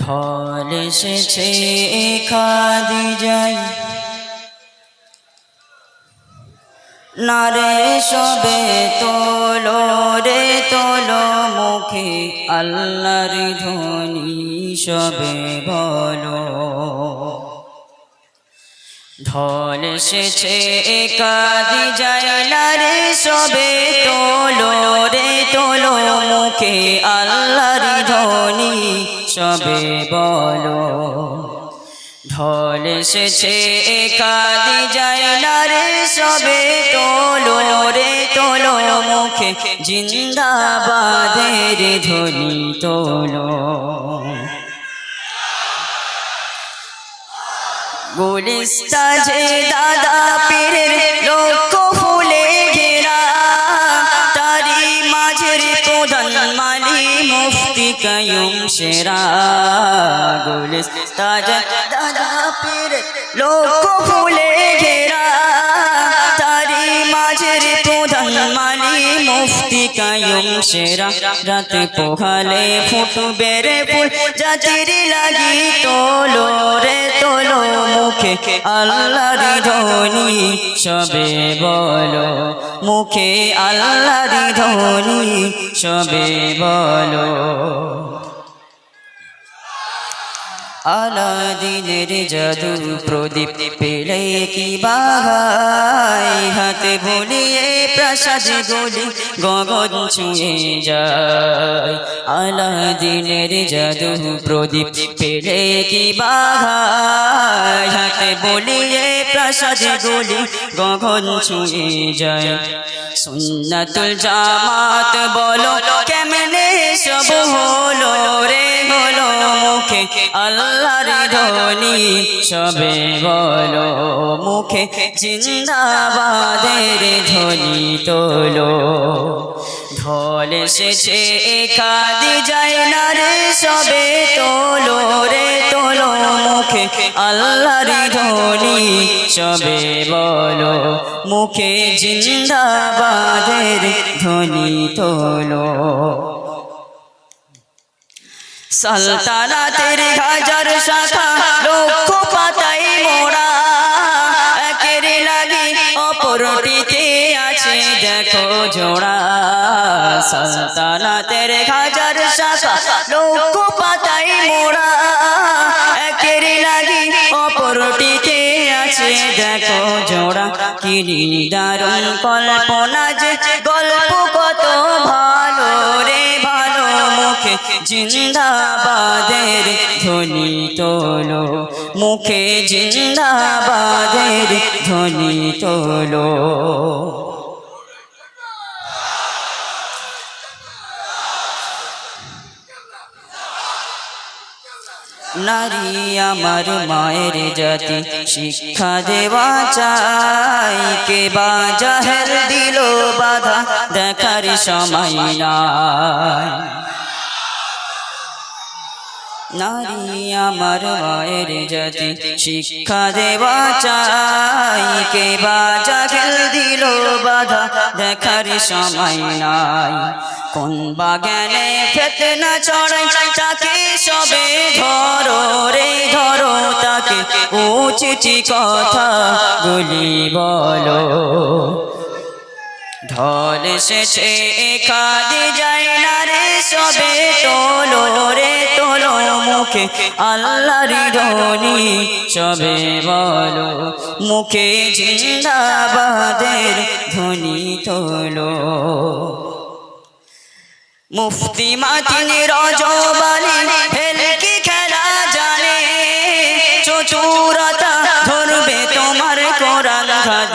ঢল এসেছে খাদি যাই। নারে সবে তোলো রে তোলো মুখে, আল্লাহর ধ্বনি সবে বলো। ঢল এসেছে কাদি রে সবে তোলো রে তোলো মুখে, আল্লাহর ধ্বনি সবে বলো। ঢল এসেছে কাদি যাইলা রে সবে তোলো রে তোলো মুখে। জিন্দাবাদের ধ্বনি তোলো। গুলিস্তা যে দাদা পীরের লক্ষ কায়ুম সেরা গুলিস দাদা পীর লোক ফুলে ঘেরা। তারি মাঝের প্রধান মুফতি রাতে পোহালে ফুটু বেড়ে ফুল, জাতির লাগি তোলো রে। আল্লাহর ধ্বনি, সবে বলো। মুখে আল্লাহর ধ্বনি, সবে বলো। আলাদিনের জাদু প্রদীপ পেলে কি বাহাই? হাতে ভুলিয়ে প্রসাদ গলি গগন ছুঁয়ে যায়। আলাদিনের জাদু প্রদীপ পেলে কি বাহাই? হাতে বলিয়ে প্রসাদ গলি গগন ছুঁয়ে যায়। সুন্নাতুল জামাত বলো, কেমনে সব হলো রে? হলো মুখে আল্লাহর ধ্বনি, সবে বলো মুখে জিন্দাবাদের ধ্বনি তোলো। ঢল এসেছে কাদি যায় না রে সবে তোলো রে তোলো মুখে। আল্লাহর ধ্বনি সবে বলো মুখে জিন্দাবাদের ধ্বনি তোলো। সালতানাতের হাজার শাখা লক্ষ পাতাই মোড়া। একের লাগি অপরটিতে আছে দেখো জোড়া সালতানাতের হাজার শাখা লক্ষ পাতাই মোড়া। একের লাগি অপরটিতে আছে, দেখো জোড়া। কিনি দারুণ কল্পনা যে গল্প কত ভালো রে, ভালো মুখে জিন্দাবাদের ধ্বনি তোলো। মুখে জিন্দাবাদের ধ্বনি তোলো। নারী আমার মায়ের জাতি। শিক্ষা দেওয়া চাই, কে বা জাহের দিল বাধা দেখার সময় নাই। নারী আমার মায়ের জাতি, শিক্ষা দেওয়া চাই, কে বা জাহের দিল বাধা দেখার সময় নাই। কোন বাগানে ফেতনা চড়াই তাকে সবে ধরো রে, ধরো তাকে। উচিত কথা গুলি বলো। ঢল এসেছে খাদি যায় না রে সবে তোলো রে তোলো মুখে। আল্লাহর ধ্বনি সবে বলো, মুখে জিন্দাবাদের ধ্বনি তোলো। মুফতি মাতিন রজবালি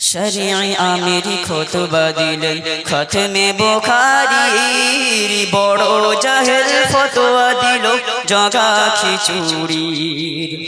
শরিয়াই আমিরি খতবা দিলেন। খতমে বোখারির বড় জাহেল ফতোয়া দিল, জগা খিচুড়ির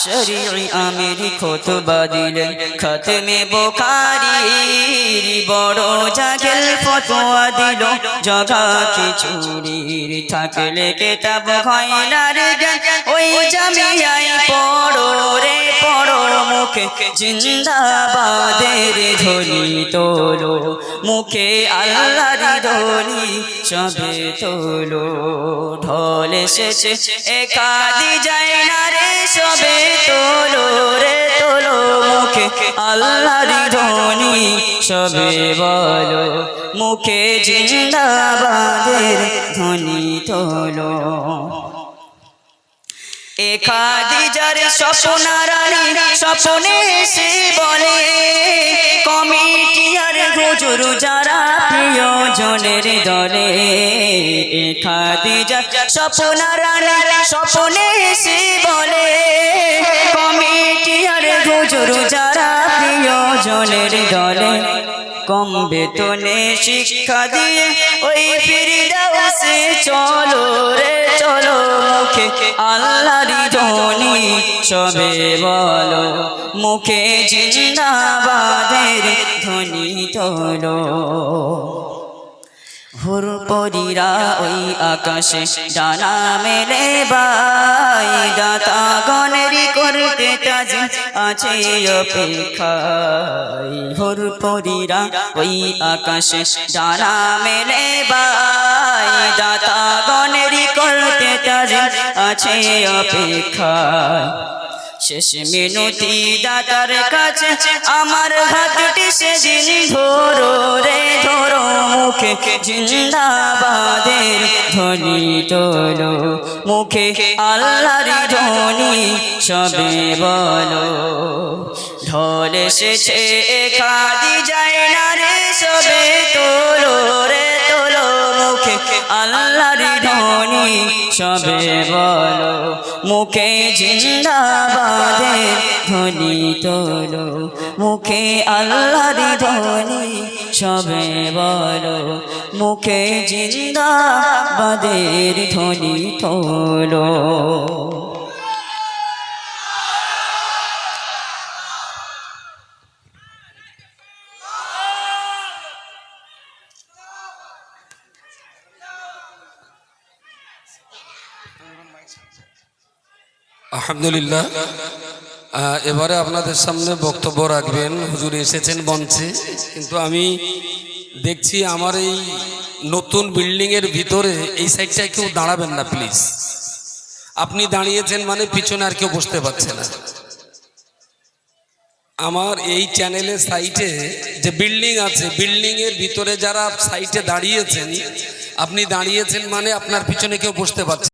শরিয়াই আমিরি খতবা দিলেন। খতমে বোখারির বড় জাহেল ফতোয়া দিল, জগা খিচুড়ির থাকলে কেতাব হয় না রে জ্ঞান ওই জামিয়াই পড়ো রে, পড়ো মুখে। জিন্দাবাদের ধ্বনি তোলো, মুখে আল্লাহর ধ্বনি, সবে তোলো। ঢল এসেছে একাদি যায় না রে, সবে তোলো রে, তোলো মুখে। আল্লাহর ধ্বনি, সবে বলো, মুখে জিন্দাবাদের ধ্বনি তোলো। একাদিজার স্বপ্নারানী স্বপ্নে সে বলে কমিটি আর হুজুর যারা প্রিয়জনের দলে একাদিজার স্বপ্নারানী স্বপ্নে সে বলে কমিটি আর হুজুর যারা প্রিয়জনের দলে কম বেতনে শিক্ষা দিয়ে ওই ফিরিদাউসে চলো রে, চলো মুখে। আল্লাহর ধ্বনি সবে বলো, মুখে জিন্দাবাদের ধ্বনি তোলো। হুরপরিরা ওই আকাশে। ডানা মেলে বাই দাতা গণেরি করতে তাজ আছে অপেক্ষায়। হুরপরিরা ওই আকাশে। ডানা মেলে বাই দাতা গণেরি করতে তাজ আছে অপেক্ষায়। শেষ মিনতি দাতার কাছে আমার হাতটি সেদিন ধরো রে, ধরো মুখে। জিন্দাবাদের ধ্বনি তোলো, মুখে আল্লাহর ধ্বনি সবে বলো। ঢল এসেছে কাদি যায় না রে সবে তোলো রে, তোলো মুখে আল্লাহর ধ্বনি সবে বলো, মুখে জিন্দাবাদে ধ্বনি তোলো, মুখে আল্লাহর ধ্বনি, সবে বলো, মুখে জিন্দাবাদের ধ্বনি তোলো। আলহামদুলিল্লাহ। এবারে আপনাদের সামনে বক্তব্য রাখবেন। হুজুর এসেছেন মঞ্চে, কিন্তু আমি দেখছি আমার এই নতুন বিল্ডিংয়ের ভিতরে এই সাইডটায় কেউ দাঁড়াবেন না, প্লিজ। আপনি দাঁড়িয়েছেন মানে পিছনে আর কেউ বসতে পারছে না। আমার এই চ্যানেলের সাইটে যে বিল্ডিং আছে, বিল্ডিংয়ের ভিতরে যারা সাইটে দাঁড়িয়েছেন, আপনি দাঁড়িয়েছেন মানে আপনার পিছনে কেউ বসতে পারছে